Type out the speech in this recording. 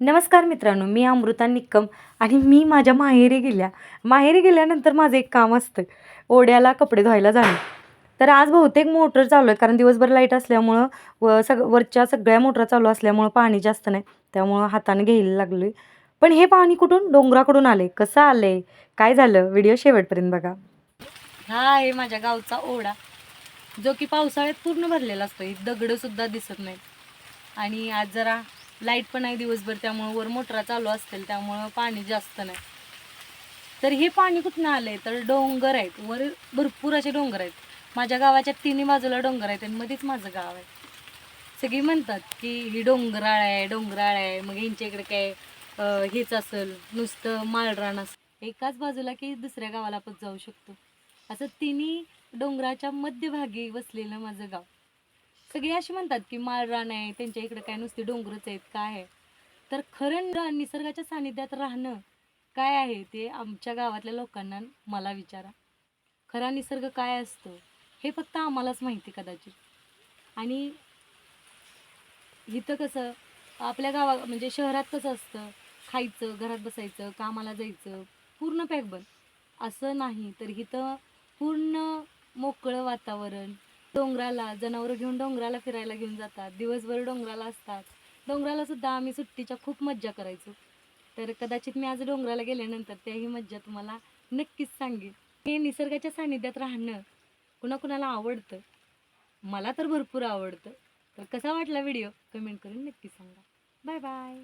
नमस्कार मित्रांनो मी अमृता निक्कम आणि मी माझ्या माहेरी गेल्या. माहेरी गेल्यानंतर माझं एक काम असतं ओढ्याला कपडे धुवायला जाणं. तर आज बहुतेक मोटर चालू आहे कारण दिवसभर लाइट असल्यामुळं व सग वरच्या सगळ्या मोटर चालू असल्यामुळं पाणी जास्त नाही. त्यामुळं हाताने घ्यायला लागलो पण हे पाणी कुठून? डोंगराकडून आले कसं आले काय झालं? व्हिडिओ शेवटपर्यंत बघा. हा आहे माझ्या गावचा ओढा. जो की पावसाळ्यात पूर्ण भरलेला असतो. दगडं सुद्धा दिसत नाहीत आणि आज जरा लाइट पण आहे दिवसभर त्यामुळं वर मोटरा चालू असतील त्यामुळं पाणी जास्त नाही. तर हे पाणी कुठनं आहे तर डोंगर आहेत. वर भरपूर असे डोंगर आहेत. माझ्या गावाच्या तिन्ही बाजूला डोंगर आहेत आणि मध्येच माझं गाव आहे. सगळी म्हणतात की ही डोंगराळ आहे डोंगराळ आहे. मग यांच्या इकडे काय हेच असेल नुसतं माळरान असेल. एकाच बाजूला की दुसऱ्या गावाला पण जाऊ शकतो. असं तिन्ही डोंगराच्या मध्यभागी वसलेलं माझं गाव. सगळे असे म्हणतात की माळरान आहे त्यांच्या इकडे काय नुसते डोंगरच आहेत काय आहे? तर खरं निसर्गाच्या सानिध्यात राहणं काय आहे ते आमच्या गावातल्या लोकांना मला विचारा. खरा निसर्ग काय असतो हे फक्त आम्हालाच माहिती कदाचित. आणि इथं कसं आपल्या गावा म्हणजे शहरात कसं असतं खायचं घरात बसायचं कामाला जायचं पूर्ण पॅक असं नाही तर इथं पूर्ण मोकळं वातावरण डोंगराला जनावरं घेऊन डोंगराला फिरायला घेऊन जातात. दिवसभर डोंगराला असतात. डोंगराला सुद्धा आम्ही सुट्टीच्या खूप मज्जा करायचो. तर कदाचित मी आज डोंगराला गेल्यानंतर त्याही मज्जा तुम्हाला नक्कीच सांगेन. हे निसर्गाच्या सानिध्यात राहणं कुणाकुणाला आवडतं? मला तर भरपूर आवडतं. तर कसा वाटला व्हिडिओ? कमेंट करून नक्की सांगा. Bye bye.